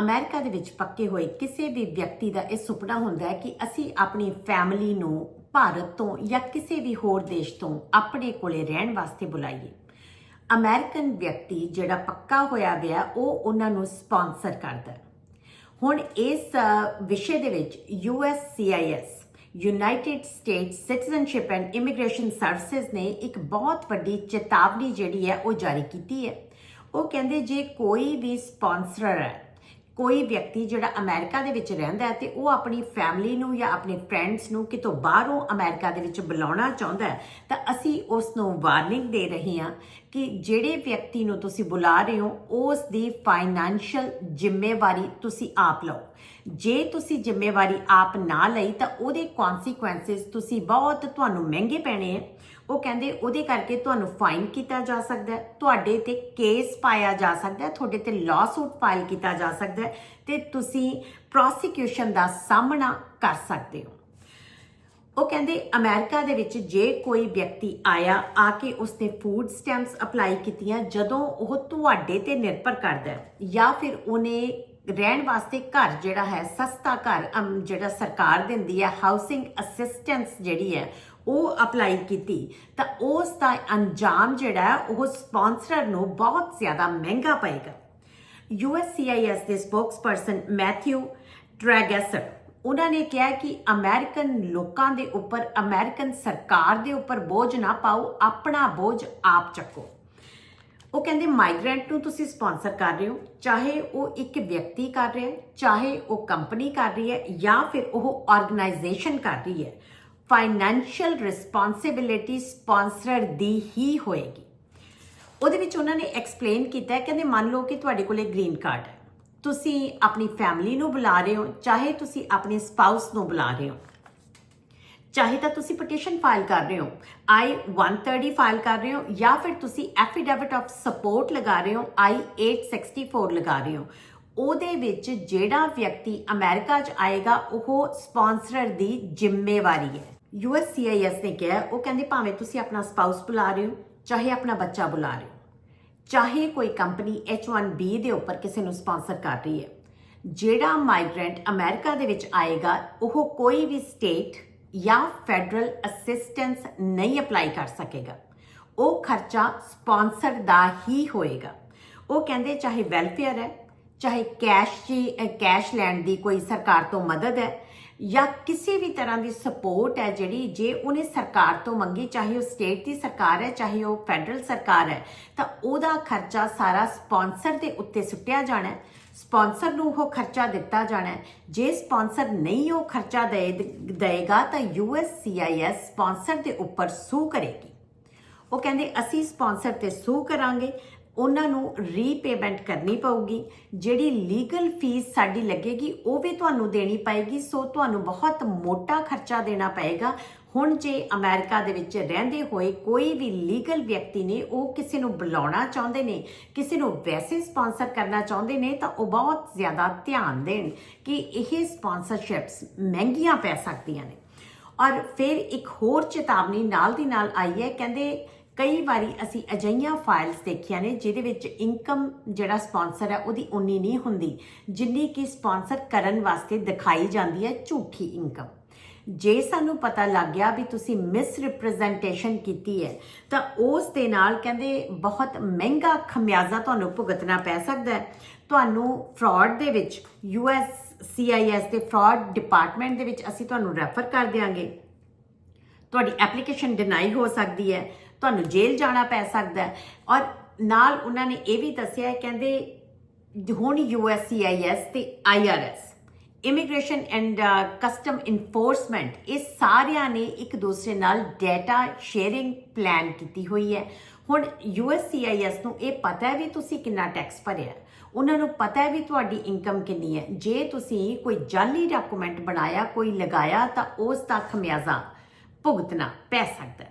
America ਦੇ ਵਿੱਚ ਪੱਕੇ ਹੋਏ ਕਿਸੇ ਵੀ ਵਿਅਕਤੀ ਦਾ ਇਹ ਸੁਪਨਾ ਹੁੰਦਾ ਹੈ ਕਿ ਅਸੀਂ ਆਪਣੀ ਫੈਮਿਲੀ ਨੂੰ ਭਾਰਤ ਤੋਂ ਜਾਂ ਕਿਸੇ ਵੀ ਹੋਰ ਦੇਸ਼ ਤੋਂ ਆਪਣੇ ਕੋਲੇ ਰਹਿਣ ਵਾਸਤੇ ਬੁਲਾਈਏ। ਅਮਰੀਕਨ ਵਿਅਕਤੀ ਜਿਹੜਾ ਪੱਕਾ ਹੋਇਆ ਵਿਆ, ਉਹ ਉਹਨਾਂ ਨੂੰ ਸਪਾਂਸਰ ਕਰਦਾ ਹੁਣ ਇਸ ਵਿਸ਼ੇ ਦੇ ਵਿੱਚ USCIS United State Citizenship and Immigration Services ਨੇ ਇੱਕ ਬਹੁਤ ਵੱਡੀ ਚੇਤਾਵਨੀ ਜਿਹੜੀ ਹੈ ਉਹ ਜਾਰੀ ਕੀਤੀ ਹੈ। ਉਹ ਕਹਿੰਦੇ ਜੇ ਕੋਈ ਵੀ ਸਪਾਂਸਰ ਹੈ ਕੋਈ ਵਿਅਕਤੀ ਜਿਹੜਾ ਅਮਰੀਕਾ ਦੇ ਵਿੱਚ ਰਹਿੰਦਾ ਹੈ ਤੇ ਉਹ ਆਪਣੀ ਫੈਮਿਲੀ ਨੂੰ ਜਾਂ ਆਪਣੇ ਫਰੈਂਡਸ ਨੂੰ ਕਿਤੋਂ ਬਾਹਰੋਂ ਅਮਰੀਕਾ ਦੇ ਵਿੱਚ ਬੁਲਾਉਣਾ ਚਾਹੁੰਦਾ ਹੈ, ਤਾਂ ਅਸੀਂ ਉਸ ਨੂੰ ਵਾਰਨਿੰਗ ਦੇ ਰਹੇ ਹਾਂ ਕਿ ਜਿਹੜੇ ਵਿਅਕਤੀ ਨੂੰ ਤੁਸੀਂ ਬੁਲਾ ਰਹੇ ਹੋ, ਉਸ ਦੀ ਫਾਈਨੈਂਸ਼ੀਅਲ ਜ਼ਿੰਮੇਵਾਰੀ ਤੁਸੀਂ ਆਪ ਲਓ। ਜੇ ਤੁਸੀਂ ਜ਼ਿੰਮੇਵਾਰੀ ਆਪ ਨਾ ਲਈ, ਤਾਂ ਉਹਦੇ ਕਨਸੀਕੁਐਂਸਸ ਤੁਸੀਂ ਬਹੁਤ ਤੁਹਾਨੂੰ ਮਹਿੰਗੇ ਪੈਣੇ ਆ। ਉਹ ਕਹਿੰਦੇ ਉਹਦੇ ਕਰਕੇ ਤੁਹਾਨੂੰ ਫਾਈਨ ਕੀਤਾ ਜਾ ਸਕਦਾ ਤੁਹਾਡੇ ਤੇ ਕੇਸ ਪਾਇਆ ਜਾ ਸਕਦਾ ਤੁਹਾਡੇ ਤੇ ਲਾਸੂਟ ਫਾਈਲ ਕੀਤਾ ਜਾ ਸਕਦਾ ਹੈ, ਤੇ ਤੁਸੀਂ ਪ੍ਰੋਸੀਕਿਊਸ਼ਨ ਦਾ ਸਾਹਮਣਾ ਕਰ ਸਕਦੇ ਹੋ। ਉਹ ਕਹਿੰਦੇ ਅਮਰੀਕਾ ਦੇ ਵਿੱਚ ਜੇ ਕੋਈ ਵਿਅਕਤੀ ਆਇਆ ਆ ਕੇ ਉਸਨੇ ਫੂਡ ਸਟੈਂਪਸ ਅਪਲਾਈ ਕੀਤੀਆਂ ਜਦੋਂ ਉਹ ਤੁਹਾਡੇ ਤੇ ਨਿਰਭਰ ਕਰਦਾ ਹੈ ਜਾਂ ਫਿਰ ਉਹਨੇ ਰਹਿਣ ਵਾਸਤੇ ਘਰ ਜਿਹੜਾ ਹੈ ਸਸਤਾ ਘਰ ਅਮ, ਜਿਹੜਾ ਸਰਕਾਰ ਦਿੰਦੀ ਹੈ ਹਾਊਸਿੰਗ ਅਸਿਸਟੈਂਸ ਜਿਹੜੀ ਹੈ ਉਹ ਅਪਲਾਈ ਕੀਤੀ। ਤਾਂ ਉਸ ਦਾ ਅੰਜਾਮ ਜਿਹੜਾ ਉਹ ਸਪਾਂਸਰ ਨੂੰ ਬਹੁਤ ਜ਼ਿਆਦਾ ਮਹਿੰਗਾ ਪਏਗਾ। USCIS ਦੇ ਸਪੋਕਸਪਰਸਨ ਮੈਥਿਊ ਟ੍ਰੈਗੈਸਰ ਉਹਨਾਂ ਨੇ ਕਿਹਾ ਕਿ ਅਮਰੀਕਨ ਲੋਕਾਂ ਦੇ ਉੱਪਰ, ਅਮਰੀਕਨ ਸਰਕਾਰ ਦੇ ਉੱਪਰ ਬੋਝ ਨਾ ਪਾਓ, ਆਪਣਾ ਬੋਝ ਆਪ ਚੱਕੋ। ਉਹ ਕਹਿੰਦੇ ਮਾਈਗ੍ਰੈਂਟ ਨੂੰ ਤੁਸੀਂ ਸਪਾਂਸਰ ਕਰ ਰਹੇ ਹੋ, ਚਾਹੇ ਉਹ ਇੱਕ ਵਿਅਕਤੀ ਕਰ ਰਿਹਾ ਹੈ, ਚਾਹੇ ਉਹ ਕੰਪਨੀ ਕਰ ਰਹੀ ਹੈ ਜਾਂ ਫਿਰ ਉਹ ਆਰਗੇਨਾਈਜੇਸ਼ਨ ਕਰ ਰਹੀ ਹੈ। ਫਾਈਨੈਂਸ਼ੀਅਲ ਰਿਸਪੌਂਸਿਬਿਲਿਟੀ ਸਪਾਂਸਰ ਦੀ ਹੀ ਹੋਏਗੀ। ਉਹਦੇ ਵਿੱਚ ਉਹਨਾਂ ਨੇ ਐਕਸਪਲੇਨ ਕੀਤਾ ਹੈ, ਕਹਿੰਦੇ, ਮੰਨ ਲਓ ਕਿ ਤੁਹਾਡੇ ਕੋਲੇ ਗ੍ਰੀਨ ਕਾਰਡ ਹੈ। ਤੁਸੀਂ ਆਪਣੀ ਫੈਮਿਲੀ ਨੂੰ ਬੁਲਾ ਰਹੇ ਹੋ, ਚਾਹੇ ਤੁਸੀਂ ਆਪਣੇ ਸਪਾਊਸ ਨੂੰ ਬੁਲਾ ਰਹੇ ਹੋ। ਚਾਹੇ ਤਾਂ ਤੁਸੀਂ ਪਟੀਸ਼ਨ ਫਾਈਲ ਕਰ ਰਹੇ ਹੋ, I 130 ਫਾਈਲ ਕਰ ਰਹੇ ਹੋ, ਜਾਂ ਫਿਰ ਤੁਸੀਂ ਐਫੀਡੇਵਿਟ ਆਫ ਸਪੋਰਟ ਲਗਾ ਰਹੇ ਹੋ, I 864 ਲਗਾ ਰਹੇ ਹੋ। ਉਹਦੇ ਵਿੱਚ ਜਿਹੜਾ ਵਿਅਕਤੀ ਅਮਰੀਕਾ 'ਚ ਆਏਗਾ, ਉਹ ਸਪਾਂਸਰ ਦੀ ਜ਼ਿੰਮੇਵਾਰੀ ਹੈ। USCIS ਨੇ ਕਿਹਾ, ਉਹ ਕਹਿੰਦੇ ਭਾਵੇਂ ਤੁਸੀਂ ਆਪਣਾ ਸਪਾਊਸ ਬੁਲਾ ਰਹੇ ਹੋ, ਚਾਹੇ ਆਪਣਾ ਬੱਚਾ ਬੁਲਾ ਰਹੇ ਹੋ। ਚਾਹੇ ਕੋਈ ਕੰਪਨੀ H1B ਦੇ ਉੱਪਰ ਕਿਸੇ ਨੂੰ ਸਪਾਂਸਰ ਕਰ ਰਹੀ ਹੈ, ਜਿਹੜਾ ਮਾਈਗ੍ਰੈਂਟ ਅਮਰੀਕਾ ਦੇ ਵਿੱਚ ਆਏਗਾ, ਉਹ ਕੋਈ ਵੀ ਸਟੇਟ ਜਾਂ ਫੈਡਰਲ ਅਸਿਸਟੈਂਸ ਨਹੀਂ ਅਪਲਾਈ ਕਰ ਸਕੇਗਾ। ਉਹ ਖਰਚਾ ਸਪਾਂਸਰ ਦਾ ਹੀ ਹੋਏਗਾ। ਉਹ ਕਹਿੰਦੇ ਚਾਹੇ ਵੈਲਫੇਅਰ ਹੈ, ਚਾਹੇ ਕੈਸ਼ ਦੀ ਕੈਸ਼ ਲੈਣ ਦੀ ਕੋਈ ਸਰਕਾਰ ਤੋਂ ਮਦਦ ਹੈ ਜਾਂ ਕਿਸੇ ਵੀ ਤਰ੍ਹਾਂ ਦੀ ਸਪੋਰਟ ਹੈ ਜਿਹੜੀ ਜੇ ਉਹਨੇ ਸਰਕਾਰ ਤੋਂ ਮੰਗੀ, ਚਾਹੇ ਉਹ ਸਟੇਟ ਦੀ ਸਰਕਾਰ ਹੈ, ਚਾਹੇ ਉਹ ਫੈਡਰਲ ਸਰਕਾਰ ਹੈ, ਤਾਂ ਉਹਦਾ ਖਰਚਾ ਸਾਰਾ ਸਪਾਂਸਰ ਦੇ ਉੱਤੇ ਸੁੱਟਿਆ ਜਾਣਾ ਹੈ। ਸਪਾਂਸਰ ਨੂੰ ਉਹ ਖਰਚਾ ਦਿੱਤਾ ਜਾਣਾ ਹੈ। ਜੇ ਸਪਾਂਸਰ ਨਹੀਂ ਉਹ ਖਰਚਾ ਦੇ ਦੇਗਾ ਤਾਂ USCIS ਸਪਾਂਸਰ ਦੇ ਉੱਪਰ ਸੂ ਕਰੇਗੀ। ਉਹ ਕਹਿੰਦੇ, ਅਸੀਂ ਸਪਾਂਸਰ ਤੇ ਸੂ ਕਰਾਂਗੇ। ਉਹਨਾਂ ਨੂੰ ਰੀਪੇਮੈਂਟ ਕਰਨੀ ਪਊਗੀ। ਜਿਹੜੀ ਲੀਗਲ ਫੀਸ ਸਾਡੀ ਲੱਗੇਗੀ, ਉਹ ਵੀ ਤੁਹਾਨੂੰ ਦੇਣੀ ਪਏਗੀ। ਸੋ ਤੁਹਾਨੂੰ ਬਹੁਤ ਮੋਟਾ ਖਰਚਾ ਦੇਣਾ ਪਏਗਾ। ਹੁਣ ਜੇ ਅਮਰੀਕਾ ਦੇ ਵਿੱਚ ਰਹਿੰਦੇ ਹੋਏ ਕੋਈ ਵੀ ਲੀਗਲ ਵਿਅਕਤੀ ਨੇ, ਉਹ ਕਿਸੇ ਨੂੰ ਬੁਲਾਉਣਾ ਚਾਹੁੰਦੇ ਨੇ, ਕਿਸੇ ਨੂੰ ਵੈਸੇ ਸਪਾਂਸਰ ਕਰਨਾ ਚਾਹੁੰਦੇ ਨੇ, ਤਾਂ ਉਹ ਬਹੁਤ ਜ਼ਿਆਦਾ ਧਿਆਨ ਦੇਣ ਕਿ ਇਹ ਸਪਾਂਸਰਸ਼ਿਪਸ ਮਹਿੰਗੀਆਂ ਪੈ ਸਕਦੀਆਂ ਨੇ। ਔਰ ਫਿਰ ਇੱਕ ਹੋਰ ਚੇਤਾਵਨੀ ਨਾਲ ਦੀ ਨਾਲ ਆਈ ਹੈ, ਕਹਿੰਦੇ ਕਈ ਵਾਰੀ ਅਸੀਂ ਅਜਈਆਂ ਫਾਈਲਸ ਦੇਖੀਆਂ ਨੇ ਜਿਹਦੇ ਵਿੱਚ ਇਨਕਮ ਜਿਹੜਾ ਸਪਾਂਸਰ ਹੈ ਉਹਦੀ ਉਨੀ ਨਹੀਂ ਹੁੰਦੀ, ਜਿੰਨੀ ਕਿ ਸਪਾਂਸਰ ਕਰਨ ਵਾਸਤੇ ਦਿਖਾਈ ਜਾਂਦੀ ਹੈ ਝੂਠੀ ਇਨਕਮ ਜੇ ਸਾਨੂੰ ਪਤਾ ਲੱਗ ਗਿਆ ਵੀ ਤੁਸੀਂ ਮਿਸ ਰਿਪਰੈਜ਼ੈਂਟੇਸ਼ਨ ਕੀਤੀ ਹੈ, ਤਾਂ ਉਸ ਦੇ ਨਾਲ ਕਹਿੰਦੇ ਬਹੁਤ ਮਹਿੰਗਾ ਖਮਿਆਜ਼ਾ ਤੁਹਾਨੂੰ ਭੁਗਤਣਾ ਪੈ ਸਕਦਾ ਹੈ। ਤੁਹਾਨੂੰ ਫਰਾਡ ਦੇ ਵਿੱਚ ਯੂਐਸ CIS ਦੇ ਫਰਾਡ ਡਿਪਾਰਟਮੈਂਟ ਦੇ ਵਿੱਚ ਅਸੀਂ ਤੁਹਾਨੂੰ ਰੈਫਰ ਕਰ ਦਿਆਂਗੇ। ਤੁਹਾਡੀ ਐਪਲੀਕੇਸ਼ਨ ਡਿਨਾਈ ਹੋ ਸਕਦੀ ਹੈ। ਤੁਹਾਨੂੰ ਜੇਲ੍ਹ ਜਾਣਾ ਪੈ ਸਕਦਾ ਔਰ ਨਾਲ ਉਹਨਾਂ ਨੇ ਇਹ ਵੀ ਦੱਸਿਆ ਹੈ, ਕਹਿੰਦੇ ਹੁਣ USCIS ਤੇ IRS Immigration and Custom Enforcement ਇਹ ਸਾਰਿਆਂ ਨੇ ਇੱਕ ਦੂਸਰੇ ਨਾਲ ਡਾਟਾ ਸ਼ੇਅਰਿੰਗ ਪਲਾਨ ਕੀਤੀ ਹੋਈ ਹੈ। ਹੁਣ USCIS ਨੂੰ ਇਹ ਪਤਾ ਹੈ ਵੀ ਤੁਸੀਂ ਕਿੰਨਾ ਟੈਕਸ ਭਰਿਆ ਉਹਨਾਂ ਨੂੰ ਪਤਾ ਹੈ ਵੀ ਤੁਹਾਡੀ ਇਨਕਮ ਕਿੰਨੀ ਹੈ। ਜੇ ਤੁਸੀਂ ਕੋਈ ਜਾਲੀ ਡਾਕੂਮੈਂਟ ਬਣਾਇਆ, ਕੋਈ ਲਗਾਇਆ, ਤਾਂ ਉਸ ਦਾ ਖਮਿਆਜ਼ਾ ਭੁਗਤਣਾ ਪੈ ਸਕਦਾ